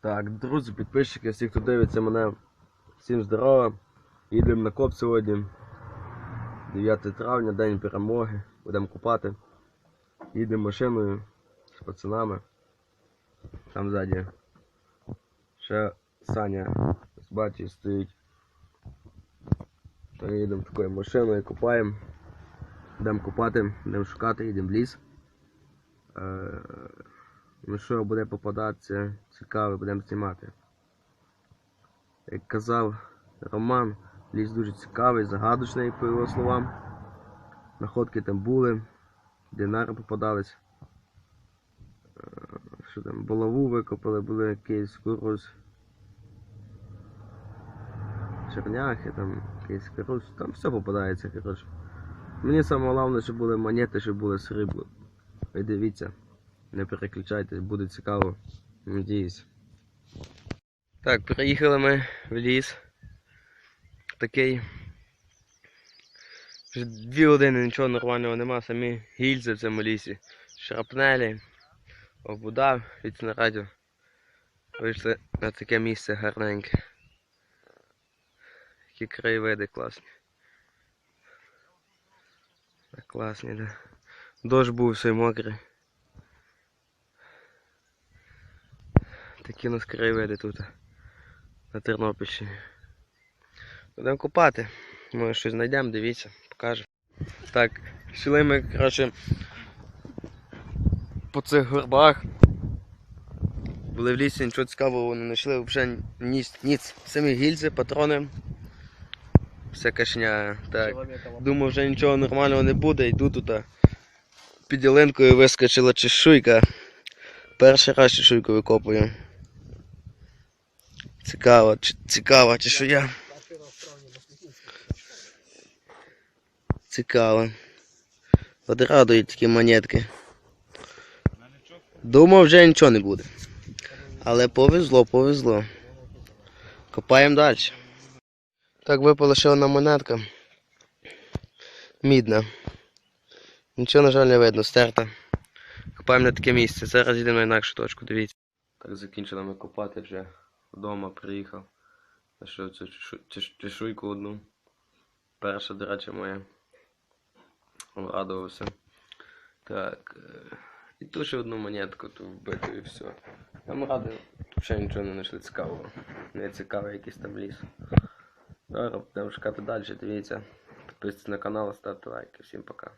Так, друзі, підписчики, всі, хто дивиться мене, всім здорово. Їдемо на коп сьогодні. 9 травня, день перемоги. Будемо купати. Їдемо машиною з пацанами. Там ззаді. Ще Саня батьком стоїть. То їдемо такою машиною, купаємо. Будемо купати, будемо шукати, їдемо в ліс. Ну що буде попадатися цікаве, будемо знімати. Як казав Роман, ліс дуже цікавий, загадочний, по його словам. Находки там були, динари попадались. Е, Що там, булаву викопали, були якийсь курус. Черняхи, там якийсь корус, там все попадається, коротше. Мені саме головне, щоб були монети, щоб були срібло. Ви дивіться. Не переключайтесь, буде цікаво. Надіюсь. Так, приїхали ми в ліс. Такий. Вже дві години нічого нормального нема, самі гільзи в цьому лісі. Шрапнелі, обудав від снарядів. Вийшли на таке місце гарненьке. Які краєвиди класні. Так, класні, да. Дощ був все мокрий. Такі у нас краєвиди тут на Тернопільщині. Будемо купати. Може щось знайдемо, дивіться, покажу. Так, йшли ми, коротше, по цих горбах. Були в лісі, нічого цікавого не знайшли, взагалі ніц, ніц. Самі гільзи, патрони. Вся кашня. Так. Думав, вже нічого нормального не буде, йду тут. Під ялинкою вискочила чешуйка. Перший раз чешуйку викопую. Цікаво, цікаво, чи що я. Цікаво. От радують такі монетки. Думав, вже нічого не буде. Але повезло, повезло. Копаємо далі. Так випала ще одна монетка. Мідна. Нічого, на жаль, не видно, стерта. Копаємо на таке місце. Зараз йдемо на інакшу точку, дивіться. Так, закінчили ми копати вже. Вдома приїхав. Знайшов цю чешуйку одну. Перша, до речі, моя. Радувався. Так. е, І ту ще одну монетку ту вбиту і все. Там тут ще нічого не знайшли цікавого. Не цікавий якийсь там ліс. Зараз будемо шукати далі, дивіться. Підписуйтесь на канал, ставте лайки. Всім пока.